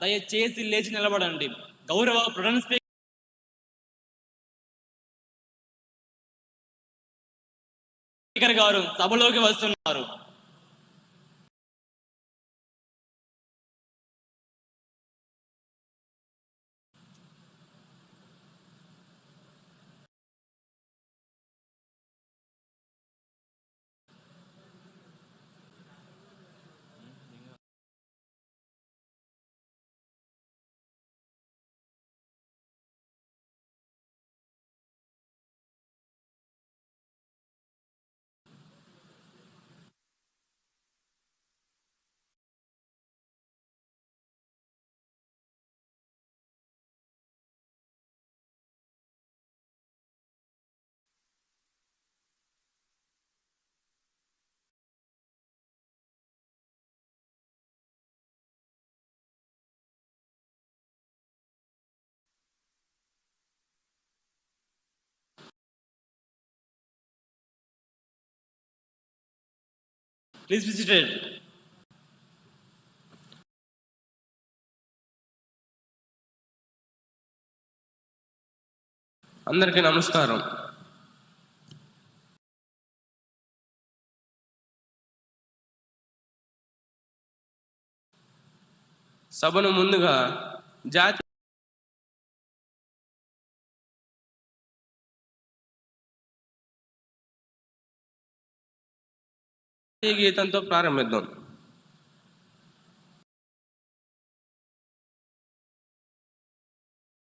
దయచేసి లేచి నిలబడండి. గౌరవ ప్రధాన స్పీకర్ గారు సభలోకి వస్తున్నారు. ప్లీజ్ విజిటెడ్ అందరికీ నమస్కారం. సభను ముందుగా జాతి प्रारंभ